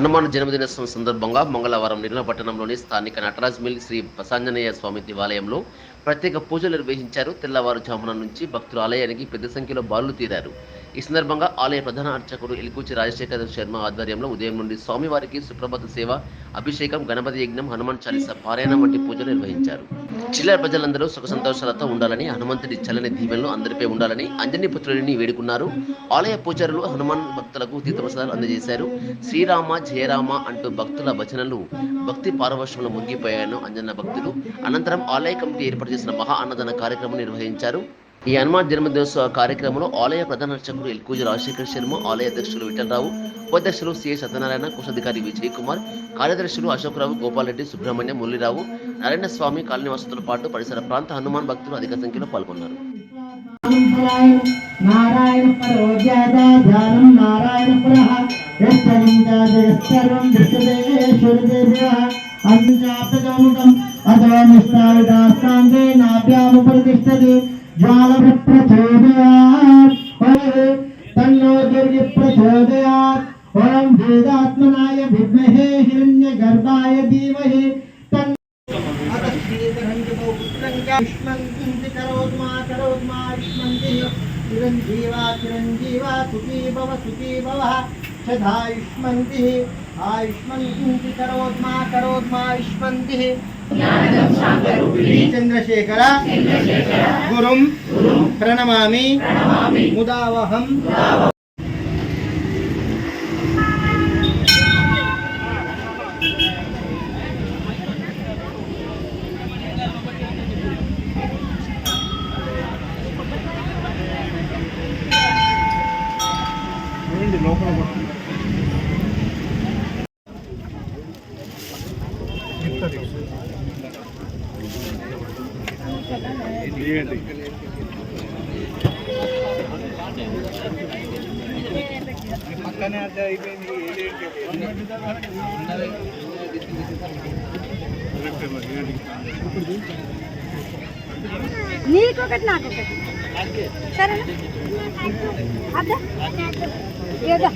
హనుమాన్ జన్మదినోత్సవం సందర్భంగా మంగళవారం నిర్మల పట్టణంలోని స్థానిక నటరాజ్ మిల్ శ్రీ ప్రసాంజనేయ స్వామి దేవాలయంలో ప్రత్యేక పూజలు నిర్వహించారు. తెల్లవారుజామున నుంచి భక్తులు ఆలయానికి పెద్ద సంఖ్యలో బాలు తీరారు. ఈ సందర్భంగా ఆలయ ప్రధాన అర్చకుడు ఎలికూచి రాజశేఖర శర్మ ఆధ్వర్యంలో ఉదయం నుండి స్వామివారికి సుప్రభాత సేవ అభిషేకం గణపతి యజ్ఞం హనుమాన్ చాలీస పారాయణం వంటి పూజలు నిర్వహించారు. చిల్లర ప్రజలందరూ సుఖ సంతోషాలతో ఉండాలని హనుమంతుడి చల్లని దీవెనలు అందరిపై ఉండాలని అంజనీ పుత్రుడిని వేడుకున్నారు. ఆలయ పూజారులు హనుమాన్ భక్తులకు తీర్థప్రసాదాలు అందజేశారు. శ్రీరామ జయరామ అంటూ భక్తుల భజనలు భక్తి పారవశ్యంలో మునిగిపోయాను అంజన్న భక్తులు అనంతరం ఆలయ కమిటీ ఏర్పాటు చేసిన మహా అన్నదాన కార్యక్రమం నిర్వహించారు. ఈ హనుమాన్ జన్మదినోత్సవ కార్యక్రమంలో ఆలయ ప్రధాన అర్చకుడు ఎల్కూజి రాజశేఖర్ శర్మ ఆలయ అధ్యక్షులు విఠలరావు ఉపాధ్యక్షులు సిఎ సత్యనారాయణ కోశాధికారి విజయ్ కుమార్ కార్యదర్శులు అశోకరావు గోపాలరెడ్డి సుబ్రహ్మణ్యం మురళీరావు నారాయణ స్వామి కాలనీవాసులతో పాటు పరిసర ప్రాంత హనుమాన్ భక్తులు అధిక సంఖ్యలో పాల్గొన్నారు. నారాయణ अथवा निष्ठाविदास्कान्दे नाभ्यामुपरितिष्ठति ज्वालप्रचोदयात् ओः तन्नो दुर्गे प्रचोदयात् वरं वेदात्मनाय विद्महे हिरण्यगर्भाय धीमहि तन् चिरञ्जीवा सुखी भव सुखी भवः सदायुष्मन्तिः తన్ చిరంజీవా చిరంజీవా సుఖీ భవ సుఖీ భవ సదాయుష్మంతి ఆయుష్మంతి కరోద్మా కరోద్మా ఆయుష్మంతి చంద్రశేఖర నీకొకటి నాకొకటి. సరేనా? అద్దా ఏదో.